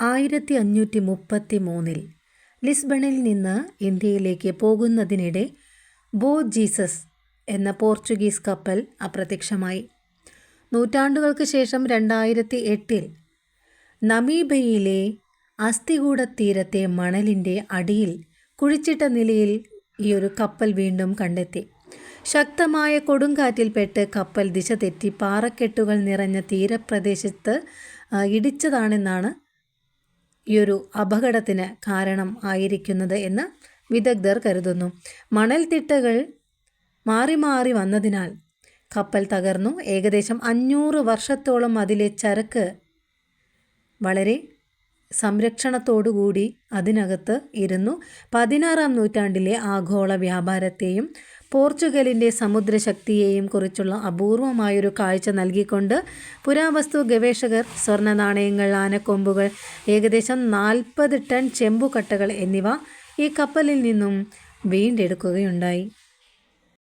ആയിരത്തി അഞ്ഞൂറ്റി മുപ്പത്തി മൂന്നിൽ ലിസ്ബണിൽ നിന്ന് ഇന്ത്യയിലേക്ക് പോകുന്നതിനിടെ ബോ ജീസസ് എന്ന പോർച്ചുഗീസ് കപ്പൽ അപ്രത്യക്ഷമായി. നൂറ്റാണ്ടുകൾക്ക് ശേഷം രണ്ടായിരത്തി എട്ടിൽ നമീബയിലെ അസ്ഥികൂട തീരത്തെ മണലിന്റെ അടിയിൽ കുഴിച്ചിട്ട നിലയിൽ ഈ ഒരു കപ്പൽ വീണ്ടും കണ്ടെത്തി. ശക്തമായ കൊടുങ്കാറ്റിൽപ്പെട്ട് കപ്പൽ ദിശ തെറ്റി പാറക്കെട്ടുകൾ നിറഞ്ഞ തീരപ്രദേശത്ത് ഇടിച്ചതാണെന്നാണ് ഈ ഒരു അപകടത്തിന് കാരണം ആയിരിക്കുന്നത് എന്ന് വിദഗ്ധർ കരുതുന്നു. മണൽത്തിട്ടകൾ മാറി മാറി വന്നതിനാൽ കപ്പൽ തകർന്നു. ഏകദേശം അഞ്ഞൂറ് വർഷത്തോളം അതിലെ ചരക്ക് വളരെ സംരക്ഷണത്തോടുകൂടി അതിനകത്ത് ഇരുന്നു. പതിനാറാം നൂറ്റാണ്ടിലെ ആഗോള വ്യാപാരത്തെയും പോർച്ചുഗലിന്റെ സമുദ്രശക്തിയെയും കുറിച്ചുള്ള അപൂർവമായൊരു കാഴ്ച നൽകിക്കൊണ്ട് പുരാവസ്തു ഗവേഷകർ സ്വർണ നാണയങ്ങൾ ആനക്കൊമ്പുകൾ ഏകദേശം നാൽപ്പത് ടൺ ചെമ്പുകട്ടകൾ എന്നിവ ഈ കപ്പലിൽ നിന്നും വീണ്ടെടുക്കുകയുണ്ടായി.